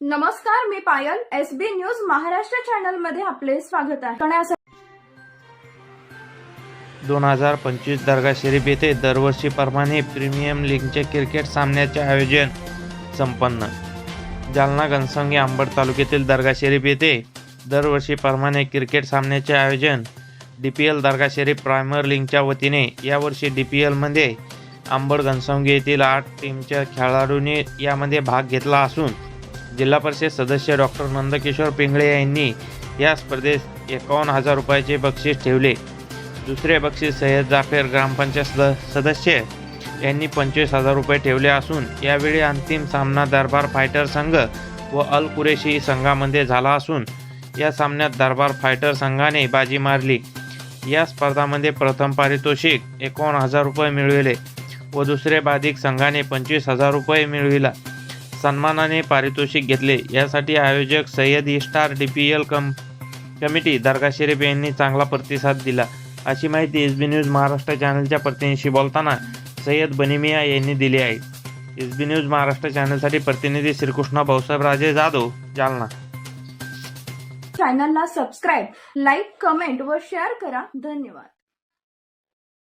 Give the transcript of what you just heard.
नमस्कार मी Payal S B news Maharashtra चॅनलमध्ये आपले स्वागत आहे. दोन हजार पंचवीस दर्गा शरीफ येथे दरवर्षीप्रमाणे प्रीमियम लीगचे क्रिकेट सामन्याचे आयोजन संपन्न. जालना घनसंगी अंबड तालुक्यातील दर्गा शरीफ येथे दरवर्षीप्रमाणे क्रिकेट सामन्याचे आयोजन D P L Dargah Sharif premier लीगच्या वतीने यावर्षी डी पी एलमध्ये अंबड घनसंगी येथील आठ टीमच्या खेळाडूंनी यामध्ये भाग घेतला असून जिल्हा परिषद सदस्य डॉक्टर नंदकिशोर पिंगळे यांनी या स्पर्धेत एकावन्न हजार रुपयाचे बक्षीस ठेवले. दुसरे बक्षीस सय्यद जाफेर ग्रामपंचायत सद- सदस्य यांनी पंचवीस हजार रुपये ठेवले असून यावेळी अंतिम सामना दरबार फायटर संघ व अल कुरेशी संघामध्ये झाला असून या सामन्यात दरबार फायटर संघाने बाजी मारली. या स्पर्धामध्ये प्रथम पारितोषिक एकावन्न हजार रुपये मिळविले व दुसरे बाधिक संघाने पंचवीस हजार रुपये मिळविला. सन्मानाने पारितोषिक घेतले. यासाठी आयोजक Sayyed star D P L कम कमिटी दर्गा शरीफ यांनी चांगला प्रतिसाद दिला. अशी माहिती एस बी न्यूज महाराष्ट्र चॅनलच्या प्रतिनिधीशी बोलताना सय्यद बनिमिया यांनी दिली आहे. एस बी न्यूज महाराष्ट्र चॅनलसाठी प्रतिनिधी श्रीकृष्ण भाऊसाहेब राजे जाधव जालना. चॅनलला सबस्क्राईब लाईक कमेंट व शेअर करा. धन्यवाद.